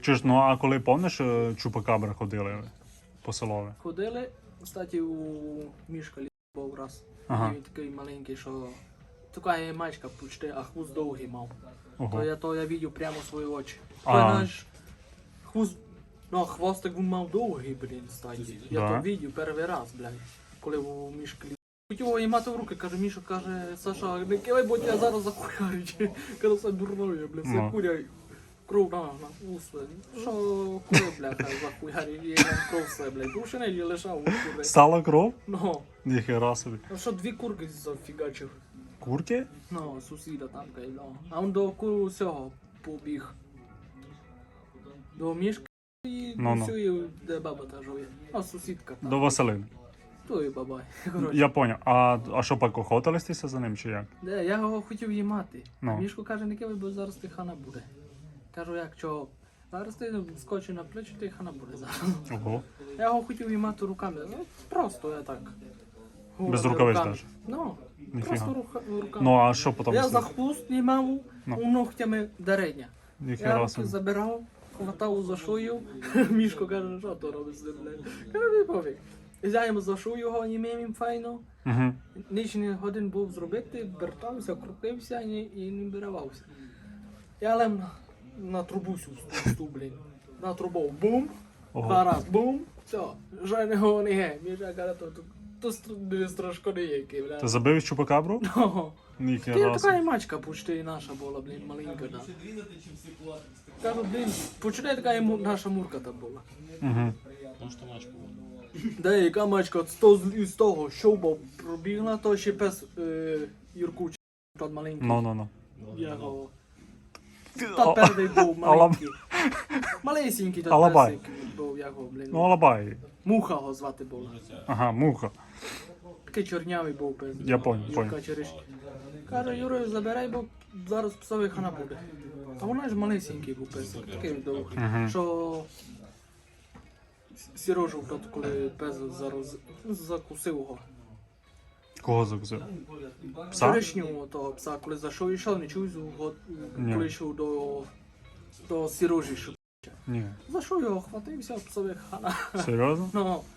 Чи ж, ну а коли помниш, е, чупакабри ходили по селові? Ходили, кстати, у мішка був раз. Ага. І Він такий маленький, що така є мачка почти, а хвост довгий мав. То я то я бачив прямо в свої очі. А. Той наш хвост, ну хвостик він мав довгий, блін, статі. Я Да. то бачив перший раз, блядь, коли у мішки. Хотів його мати в руки, каже, Міша, каже, Саша, не кивай, бо тебе зараз захуярить. Каже, це дурною, блядь, Ну. все куряй. Кров на, уста. Що кури, бляха, захуярить, і кров все, блядь. Душі не лишав у кури. Стала кров? Ну, Ніхера собі. а що дві курки зафігачив. Курки? Ну, сусіда там кайдо. А він до куру цього побіг. До мішки і Ну, ну. всю, де баба та живе. А сусідка там. До Василини. То і бабай. Коротше. Я поняв. А, а що пак охотилися за ним чи як? Де, я його хотів їй мати. Ну. Мішку каже, не кидай, бо зараз ти хана буде. Кажу, як чого? Зараз ти скочи на плечі, ти хана буде зараз. Ого. Я його хотів їй мати руками. Ну, просто я так. Без рукавиць теж? Ну, просто рука, руками. Ну а що потім? я за хвост знімав Ну. у ногтями дарення. Я руки забирав, хватав за шию. Мішко каже, що то робиш з ним, блядь. Каже, не пофіг. Взяємо за його, німем їм файно. Угу. Ніч не годин був зробити, вертався, крутився і, не виривався. Я лем на, трубу сю сту, блін. На трубу бум, Ого. два раз бум, все, жодного не є. Міша каже, то, то, то стр- страшно не є, Ти забив чупакабру? Ну. Ти Ніхера така і мачка почти і наша була, блін, маленька, да. Кажу, блін, почти така і му- наша мурка там була. Угу. Да, яка мачка, з того, із того щоба пробігла, то ще пес е, Юркуч, тот маленький. Ну, ну, ну. Його. Тот перший був Алаб- маленький. Малесенький тот Алабай. песик був, його, блін. Ну, алабай. Муха його звати було. Ага, муха. Такий чорнявий був пес. Я понял, понял. Каже, Юрою, забирай, бо зараз псовий хана буде. А вона ж малесенький був песик, такий довгий. Мгм. Що Сірожу, коли пес зараз закусив його. Кого закусив? Пса? Черешню того пса, коли зайшов йшов, не чув звук, Ні. коли йшов до, до сірожі. Ні. Зайшов його хватився псових хана? Серйозно? Ну,